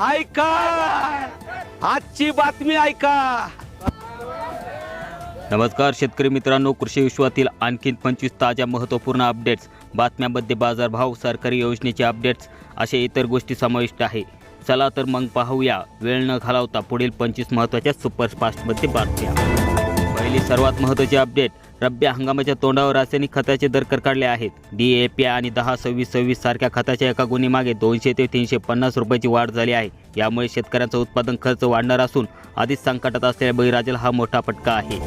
ऐका. आजची बातमी ऐका. नमस्कार शेतकरी मित्रांनो. कृषी विश्वातील आणखीन पंचवीस ताज्या महत्त्वपूर्ण अपडेट्स बातम्यांमध्ये बाजारभाव सरकारी योजनेचे अपडेट्स अशा इतर गोष्टी समाविष्ट आहे. चला तर मग पाहूया. वेळ न घालवता पुढील पंचवीस महत्त्वाच्या सुपरफास्टमध्ये बातम्या. पहिली सर्वात महत्त्वाची अपडेट रब्बी हंगामाच्या तोंडावर रासायनिक खताचे दर करकाडले आहेत. डी ए पी आणि दहा सव्वीस सव्वीस सारख्या खताच्या एका गुणीमागे दोनशे ते तीनशे पन्नास रुपयाची वाढ झाली आहे. यामुळे शेतकऱ्यांचा उत्पादन खर्च वाढणार असून आधीच संकटात असलेल्या बळीराजाला हा मोठा फटका आहे.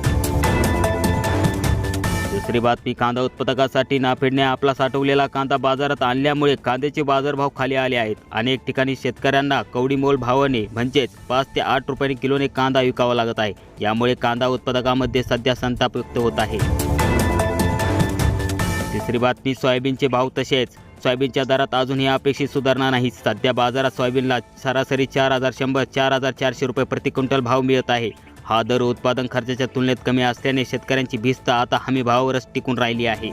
दुसरी बातमी कांदा उत्पादकासाठी नाफेडने आपला साठवलेला कांदा बाजारात आणल्यामुळे कांद्याचे बाजारभाव खाली आले आहेत. अनेक ठिकाणी शेतकऱ्यांना कवडीमोल भावाने म्हणजेच पाच ते आठ रुपयांनी किलोने कांदा विकावा लागत आहे. यामुळे कांदा उत्पादकामध्ये सध्या संताप व्यक्त होत आहे. तिसरी बातमी सोयाबीनचे भाव तसेच. सोयाबीनच्या दरात अजूनही अपेक्षित सुधारणा नाही. सध्या बाजारात सोयाबीनला सरासरी चार हजार शंभर चार हजार चारशे रुपये प्रति क्विंटल भाव मिळत आहे. हा दर उत्पादन खर्चाच्या तुलनेत कमी असल्याने शेतकऱ्यांची भिस्त आता हमी भावावरच टिकून राहिली आहे.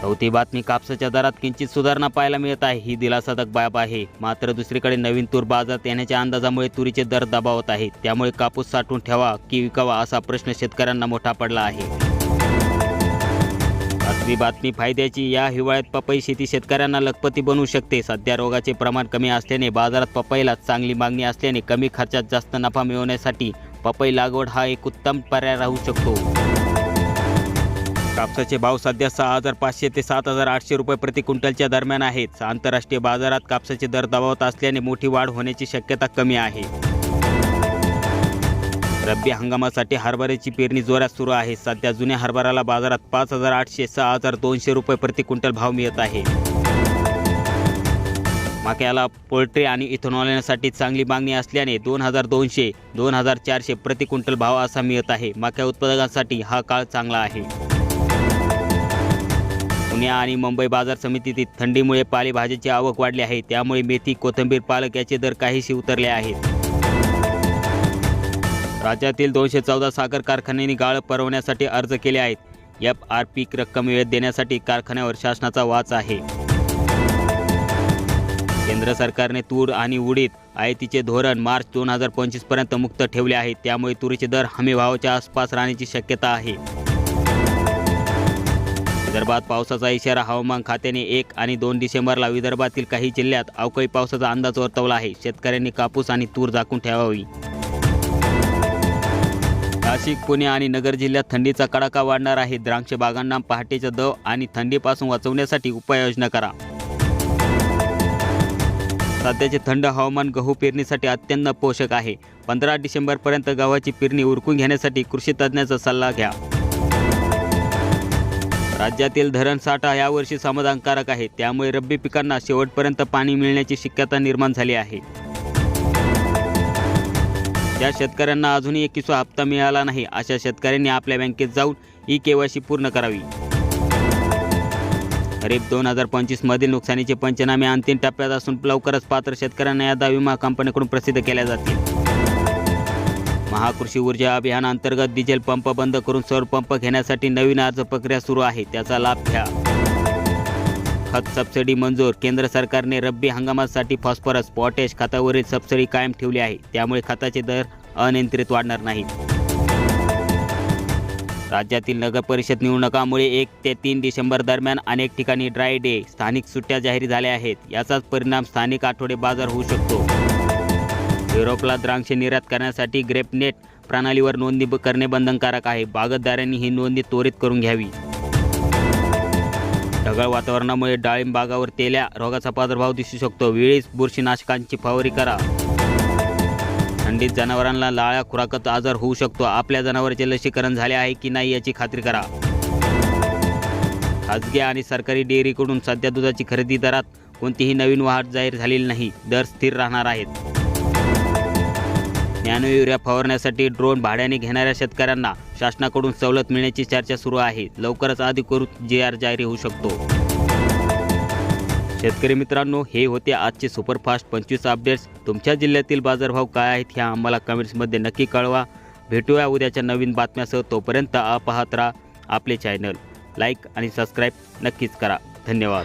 चौथी बातमी कापसाच्या दरात किंचित सुधारणा पाहायला मिळत आहे. ही दिलासादायक बाब आहे. मात्र दुसरीकडे नवीन तूर बाजारात येण्याच्या अंदाजामुळे तुरीचे दर दबावत आहेत. त्यामुळे कापूस साठवून ठेवा की विकावा असा प्रश्न शेतकऱ्यांना मोठा पडला आहे. पाचवी बातमी फायद्याची. या हिवाळ्यात पपई शेती शेतकऱ्यांना लखपती बनवू शकते. सध्या रोगाचे प्रमाण कमी असल्याने बाजारात पपईला चांगली मागणी असल्याने कमी खर्चात जास्त नफा मिळवण्यासाठी पपई लागवड हा एक उत्तम पर्याय राहू शकतो. कापसाचे भाव सध्या सहा हजार पाचशे ते सात हजार आठशे रुपये प्रति क्विंटलच्या दरम्यान आहेत. आंतरराष्ट्रीय बाजारात कापसाचे दर दबावत असल्याने मोठी वाढ होण्याची शक्यता कमी आहे. रब्बी हंगामासाठी हरभऱ्याची पेरणी जोरात सुरू आहे. सध्या जुन्या हरभऱ्याला बाजारात पाच हजार आठशे सहा हजार दोनशे रुपये प्रति क्विंटल भाव मिळत आहे. मक्याला पोल्ट्री आणि इथेनॉल येण्यासाठी चांगली मागणी असल्याने दोन हजार दोनशे दोन हजार चारशे प्रति क्विंटल भाव असा मिळत आहे. मक्या उत्पादकांसाठी हा काळ चांगला आहे. पुणे आणि मुंबई बाजार समितीतील थंडीमुळे पालेभाज्याची आवक वाढली आहे. त्यामुळे मेथी कोथिंबीर पालक याचे दर काहीशी उतरले आहेत. राज्यातील दोनशे चौदा साखर कारखान्यांनी गाळ परवण्यासाठी अर्ज केले आहेत. एफ आर पी रक्कम वेळेत देण्यासाठी कारखान्यावर शासनाचा वाच आहे. केंद्र सरकारने तूर आणि उडीद आयातीचे धोरण मार्च दोन हजार पंचवीसपर्यंत मुक्त ठेवले आहे. त्यामुळे तुरीचे दर हमीभावाच्या आसपास राहण्याची शक्यता आहे. विदर्भात पावसाचा इशारा हवामान खात्याने एक आणि दोन डिसेंबरला विदर्भातील काही जिल्ह्यात अवकाळी पावसाचा अंदाज वर्तवला आहे. शेतकऱ्यांनी कापूस आणि तूर झाकून ठेवावी. नाशिक पुणे आणि नगर जिल्ह्यात थंडीचा कडाका वाढणार आहे. द्राक्ष बागांना पहाटेचा दव आणि थंडीपासून वाचवण्यासाठी उपाययोजना करा. सध्याचे थंड हवामान गहू पेरणीसाठी अत्यंत पोषक आहे. पंधरा डिसेंबरपर्यंत गव्हाची पेरणी उरकून घेण्यासाठी कृषी तज्ज्ञाचा सल्ला घ्या. राज्यातील धरण साठा यावर्षी समाधानकारक आहे. त्यामुळे रब्बी पिकांना शेवटपर्यंत पाणी मिळण्याची शक्यता निर्माण झाली आहे. ज्या शेतकऱ्यांना अजूनही एकविसवा हप्ता मिळाला नाही अशा शेतकऱ्यांनी आपल्या बँकेत जाऊन ई केवायसी पूर्ण करावी. खरीप दोन हजार पंचवीस मधील नुकसानीचे पंचनामे अंतिम टप्प्यात असून लवकरच पात्र शेतकऱ्यांना यादा विमा कंपनीकडून प्रसिद्ध केल्या जातील. महाकृषी ऊर्जा अभियानांतर्गत डिझेल पंप बंद करून सौर पंप घेण्यासाठी नवीन अर्ज प्रक्रिया सुरू आहे त्याचा लाभ घ्या. खत सबसिडी मंजूर. केंद्र सरकारने रब्बी हंगामासाठी फॉस्फरस पॉटेश खतावरील सबसिडी कायम ठेवली आहे. त्यामुळे खताचे दर अनियंत्रित वाढणार नाहीत. राज्यातील नगरपरिषद निवडणुकामुळे एक ते तीन डिसेंबर दरम्यान अनेक ठिकाणी ड्राय डे स्थानिक सुट्ट्या जाहीर झाल्या आहेत. याचाच परिणाम स्थानिक आठवडे बाजार होऊ शकतो. युरोपला द्राक्ष निर्यात करण्यासाठी ग्रेपनेट प्रणालीवर नोंदणी करणे बंधनकारक आहे. बागतदारांनी ही नोंदणी त्वरित करून घ्यावी. ढगाळ वातावरणामुळे डाळिंब बागावर तेल्या रोगाचा प्रादुर्भाव दिसू शकतो. वेळीच बुरशीनाशकांची फवारणी करा. थंडीत जनावरांना लाळ्या खुराकत आजार होऊ शकतो. आपल्या जनावरांचे लसीकरण झाले आहे की नाही याची खात्री करा. खाजगी आणि सरकारी डेअरीकडून सध्या दुधाची खरेदी दरात कोणतीही नवीन वाढ जाहीर झालेली नाही. दर स्थिर राहणार आहेत. नॅनो युरिया फवारण्यासाठी ड्रोन भाड्याने घेणाऱ्या शेतकऱ्यांना शासनाकडून सवलत मिळण्याची चर्चा सुरू आहे. लवकरच अधिकृत जी आर जारी होऊ शकतो. शेतकरी मित्रांनो हे होते आजचे सुपरफास्ट पंचवीस अपडेट्स. तुमच्या जिल्ह्यातील बाजारभाव काय आहेत ह्या आम्हाला कमेंट्समध्ये नक्की कळवा. भेटूया उद्याच्या नवीन बातम्यासह. तोपर्यंत पाहत राहा आपले चॅनल. लाईक आणि सबस्क्राईब नक्कीच करा. धन्यवाद.